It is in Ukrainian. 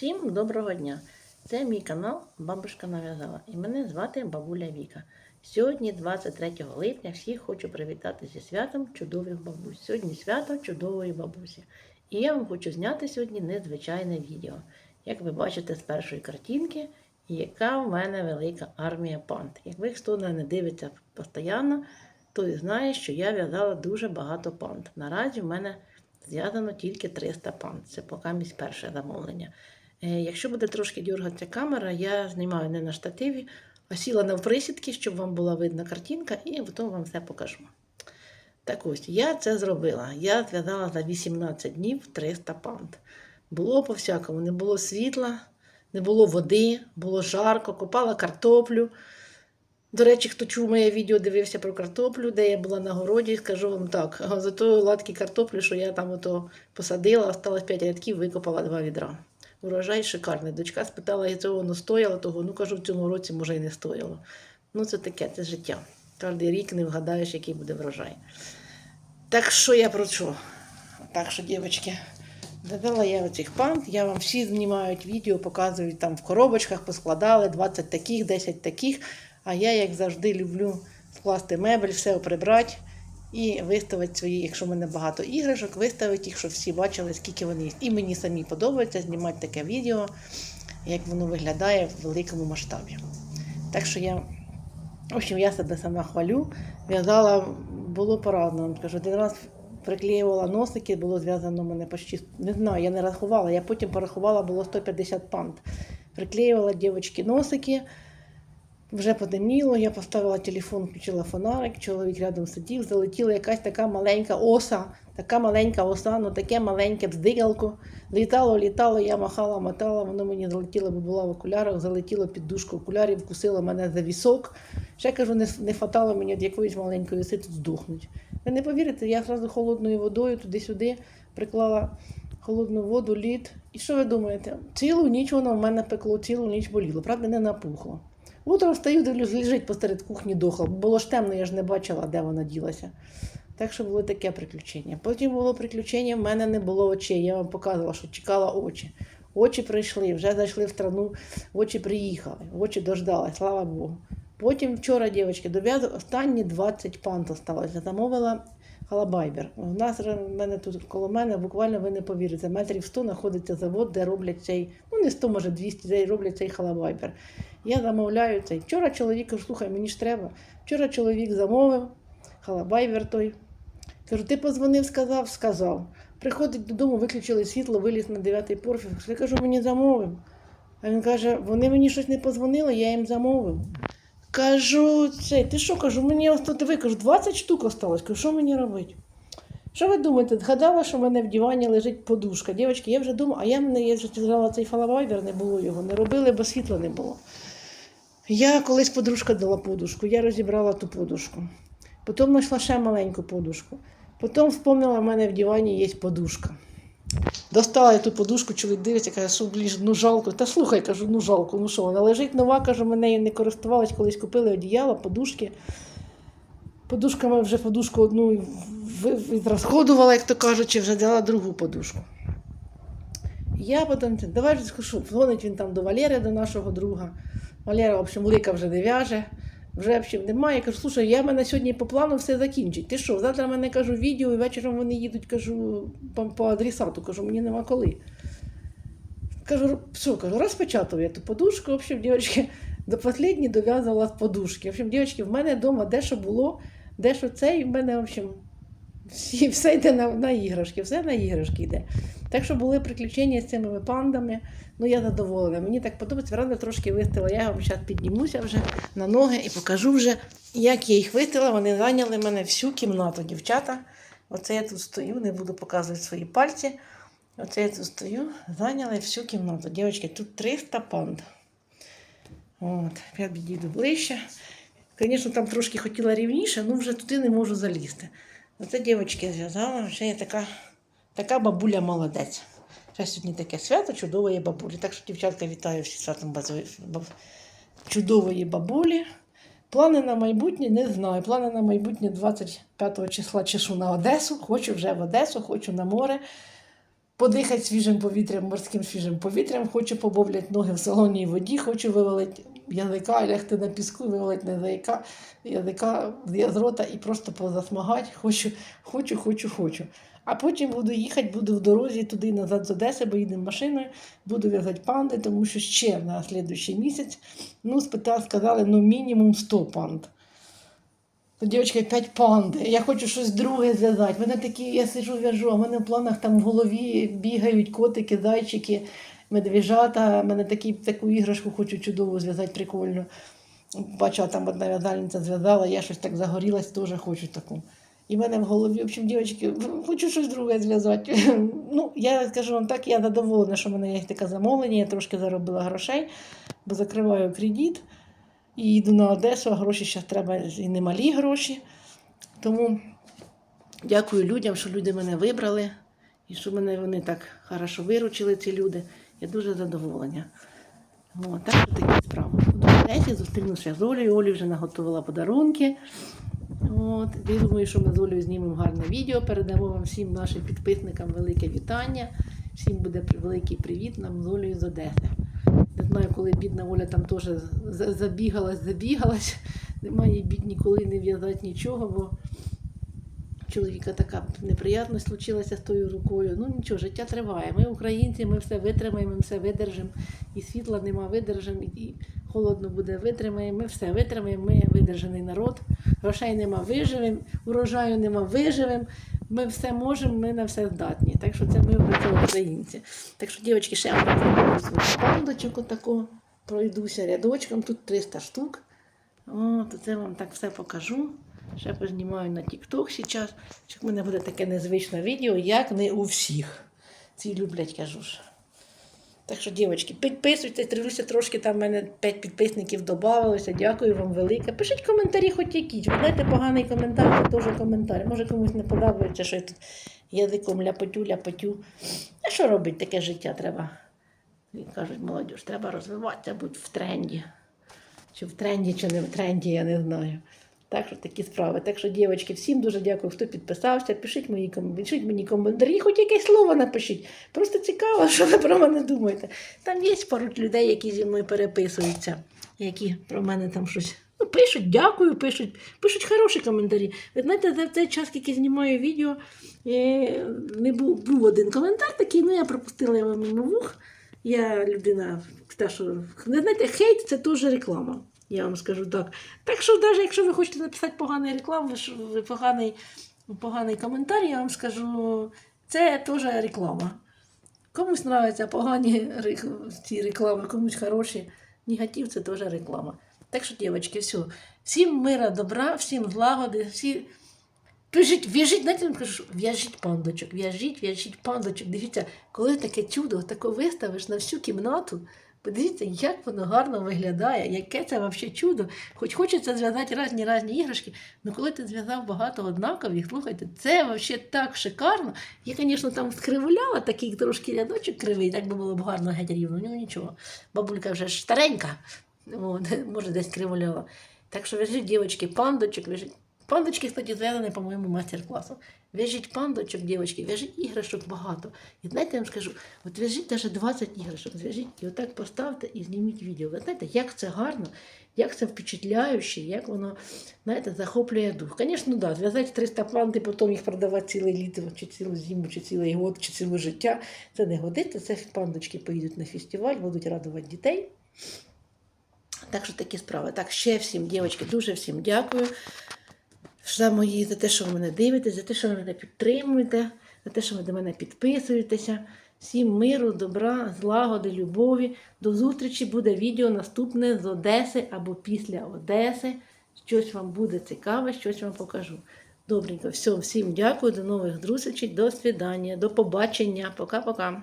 Всім доброго дня! Це мій канал Бабушка нав'язала і мене звати Бабуля Віка. Сьогодні, 23 липня, всіх хочу привітати зі святом чудових бабусь. Сьогодні свято чудової бабусі. І я вам хочу зняти сьогодні незвичайне відео. Як ви бачите з першої картинки, яка в мене велика армія пант. Як ви хто не дивиться постійно, той знає, що я в'язала дуже багато пант. Наразі в мене зв'язано тільки 300 пант. Це поки мій перше замовлення. Е, Якщо буде трошки дергатися камера, я знімаю не на штативі, а сіла навприсідки, щоб вам була видна картинка, і потім вам все покажу. Так ось, я це зробила. Я зв'язала за 18 днів 300 пант. Було по-всякому, не було світла, не було води, було жарко, копала картоплю. До речі, хто чув моє відео, дивився про картоплю, де я була на городі, скажу вам так, за тої латки картоплі, що я там ото посадила, осталось 5 рядків, викопала 2 відра. Урожай шикарний. Дочка спитала, і цього воно стояло, того, ну кажу, в цьому році може і не стояло. Ну, це таке, це життя. Кожен рік не вгадаєш, який буде врожай. Так що я про що? Так що, дівчатки, додала я оцих пант, я вам всі знімають відео, показують там в коробочках, поскладали 20 таких, 10 таких. А я, як завжди, люблю скласти мебель, все прибрати і виставити свої, якщо в мене багато іграшок, виставити їх, щоб всі бачили, скільки вони є. І мені самі подобається знімати таке відео, як воно виглядає в великому масштабі. Так що я, в общем, я себе сама хвалю. В'язала, було порадно. Кажу, один раз приклеювала носики, було зв'язано мене почти, не знаю, я не рахувала, я потім порахувала, було 150 пант. Приклеювала дівчатки носики. Вже потемніло, я поставила телефон, включила фонарик, чоловік рядом сидів, залетіла якась така маленька оса, така маленька оса, ну таке маленьке бздигалко. Літало, літало, я махала, мотала, воно мені залетіло, бо була в окулярах, залетіло під дужку окулярів, вкусило мене за вісок. Ще кажу, не, не хватало мені від якоїсь маленької оси тут здохнуть. Ви не повірите, я одразу холодною водою туди-сюди приклала холодну воду, лід. І що ви думаєте? Цілу ніч воно в мене пекло, цілу ніч боліло, правда, не напухло. Утром встаю, дивлюсь, лежить посеред кухні дохла. Було ж темно, я ж не бачила, де вона ділася. Так що було таке приключення. Потім було приключення, в мене не було очей. Я вам показувала, що чекала очі. Очі прийшли, вже зайшли в страну, очі приїхали, очі дождались, слава Богу. Потім вчора, дівчатки, дов'язувала останні 20 пант осталося. Замовила халабайбер. У нас в мене тут коло мене, буквально ви не повірите, метрів 100 знаходиться завод, де роблять цей, ну не 100, може 200, де роблять цей халабайбер. Я замовляю цей. Вчора чоловік каже, слухай, мені ж треба. Вчора чоловік замовив, халабайвер той. Кажу, ти позвонив, сказав, сказав. Приходить додому, виключили світло, виліз на дев'ятий поверх. Я кажу, мені замовив. А він каже, вони мені щось не позвонили, я їм замовив. Кажу, цей, ти що кажу, мені ось тут ви кажу, 20 штук осталось. Кажу, що мені робити? Що ви думаєте? Згадала, що в мене в дивані лежить подушка. Дівчатки, я вже думала, а я мене я вже згадала цей фалавайдер, не було його, не робили, бо світла не було. Я колись подружка дала подушку, я розібрала ту подушку. Потім знайшла ще маленьку подушку. Потім вспомнила, в мене в дивані є подушка. Достала я ту подушку, чоловік дивиться, каже, що блін, ну жалко. Та слухай, кажу, ну жалко, ну що, вона лежить нова, кажу, ми нею не користувалась, колись купили одіяло, подушки. Подушками вже подушку одну відрозходувала, як то кажучи, вже взяла другу подушку. Я потім, давай скажу, дзвонить він там до Валери, до нашого друга. Валера, в общем, лика вже не в'яже, вже общем, немає. Я кажу, слушай, я мене сьогодні по плану все закінчить. Ти що, завтра мене кажу відео, і вечором вони їдуть, кажу, по, по адресату, кажу, мені нема коли. Кажу, що, кажу, розпечатав я ту подушку, в общем, дівчатки, до останньої дов'язувала подушки. В общем, дівчатки, в мене вдома дещо було, дещо це, і в мене, в общем, все йде на, на іграшки, все на іграшки йде. Так що були приключення з цими пандами. Ну, я задоволена. Мені так подобається. Веранда трошки вистила. Я вам зараз піднімуся вже на ноги і покажу вже, як я їх вистила. Вони зайняли мене всю кімнату, дівчата. Оце я тут стою, не буду показувати свої пальці. Оце я тут стою, зайняли всю кімнату. Дівчатки, тут 300 панд. От, я підійду ближче. Звісно, там трошки хотіла рівніше, але вже туди не можу залізти. Оце дівчатки зв'язала, вже я така, така бабуля молодець. Ще сьогодні таке свято чудової бабулі. Так що, дівчатка, вітаю всі святом чудової бабулі. Плани на майбутнє не знаю. Плани на майбутнє 25 числа чешу на Одесу. Хочу вже в Одесу, хочу на море. подихати свіжим повітрям, морським свіжим повітрям, хочу побовляти ноги в солоній воді, хочу вивалити язика, лягти на піску, вивалити на язика, язика з рота і просто позасмагати. Хочу, хочу, хочу, хочу. А потім буду їхати, буду в дорозі туди назад з Одеси, бо їдемо машиною, буду в'язати панди, тому що ще на слідуючий місяць, ну, спитали, сказали, ну мінімум 100 панд. Дівчатка, 5 панд. Я хочу щось друге зв'язати. Мене такі, я сиджу в'яжу, а в мене в планах там в голові бігають котики, зайчики, медвіжата. Мене такі, таку іграшку хочу чудово зв'язати, прикольно. Бачила, там одна в'язальниця зв'язала, я щось так загорілась, теж хочу таку. І в мене в голові, в общем, дівчатки, хочу щось друге зв'язати. Ну, я скажу вам так, я задоволена, що в мене є таке замовлення, я трошки заробила грошей, бо закриваю кредит і їду на Одесу, а гроші зараз треба і немалі гроші. Тому дякую людям, що люди мене вибрали і що мене вони так хорошо виручили, ці люди. Я дуже задоволена. От, так що такі справи. Буду зустрінуся з Олею. Олі вже наготувала подарунки. От, я думаю, що ми з Олею знімемо гарне відео. Передамо вам всім нашим підписникам велике вітання. Всім буде великий привіт нам з Олею з Одеси. Не знаю, коли бідна Оля там теж забігалась, забігалась. Немає бід ніколи не в'язати нічого, бо чоловіка така неприятність случилася з тою рукою. Ну нічого, життя триває. Ми українці, ми все витримаємо, ми все видержимо. І світла нема, видержимо, і- холодно буде, витримаємо. Ми все витримаємо, ми видержаний народ. Грошей нема, виживемо, урожаю нема, виживемо. Ми все можемо, ми на все здатні. Так що це ми це українці. Так що, дівчатки, ще пандочок отако. Пройдуся рядочком, тут 300 штук. О, то це вам так все покажу. Ще познімаю на TikTok зараз. Щоб в мене буде таке незвичне відео, як не у всіх. Ці люблять, кажу ж. Так що, дівчатки, підписуйтесь, дивлюся, трошки там в мене 5 підписників додавалося. Дякую вам велике. Пишіть коментарі хоч якісь. Знаєте, поганий коментар, це теж коментар. Може комусь не подобається, що я тут язиком ляпотю, ляпотю. А що робить таке життя треба? І кажуть, молодь, треба розвиватися, бути в тренді. Чи в тренді, чи не в тренді, я не знаю. Так що такі справи. Так що, дівчатки, всім дуже дякую, хто підписався. Пишіть ком- пишіть мені коментарі, хоч якесь слово напишіть. Просто цікаво, що ви про мене думаєте. Там є пару людей, які зі мною переписуються, які про мене там щось. Ну, пишуть, дякую, пишуть, пишуть хороші коментарі. Ви знаєте, за цей час, який знімаю відео, е, не був, був один коментар такий, ну я пропустила його мимо вух. Я людина, та, що знаєте, хейт це теж реклама. Я вам скажу так. Так що, навіть якщо ви хочете написати погану рекламу, що ви поганий, поганий коментар, я вам скажу, це теж реклама. Комусь подобаються погані ці реклами, комусь хороші. Негатив це теж реклама. Так що, дівчатки, все. Всім мира, добра, всім злагоди, всі. Пишіть, в'яжіть, знаєте, я кажу, в'яжіть пандочок, в'яжіть, в'яжіть пандочок. Дивіться, коли таке чудо, таке виставиш на всю кімнату, подивіться, як воно гарно виглядає, яке це взагалі чудо. Хоч хочеться зв'язати різні різні іграшки, але коли ти зв'язав багато однакових, слухайте, це взагалі так шикарно. Я, звісно, там скривуляла такий трошки рядочок кривий, так би було б гарно геть рівно. Ну нічого. Бабулька вже старенька, от, може десь кривуляла. Так що в'яжіть, дівчатки, пандочок, в'яжіть. Пандочки, кстати, зв'язані по моєму майстер-класу. В'яжіть пандочок, дівчатки, в'яжіть іграшок багато. І знаєте, я вам скажу, от в'яжіть навіть 20 іграшок, зв'яжіть і отак поставте і зніміть відео. Ви знаєте, як це гарно, як це впечатляюще, як воно, знаєте, захоплює дух. Звісно, да, зв'язати 300 панд і потім їх продавати ціле літо, чи цілу зиму, чи цілий год, чи ціле життя. Це не годиться. Це пандочки поїдуть на фестиваль, будуть радувати дітей. Так що такі справи. Так, ще всім, дівчатки, дуже всім дякую за мої, за те, що ви мене дивитесь, за те, що ви мене підтримуєте, за те, що ви до мене підписуєтеся. Всім миру, добра, злагоди, любові. До зустрічі буде відео наступне з Одеси або після Одеси. Щось вам буде цікаве, щось вам покажу. Добренько, все, всім дякую, до нових зустрічей, до свидання, до побачення. Пока-пока.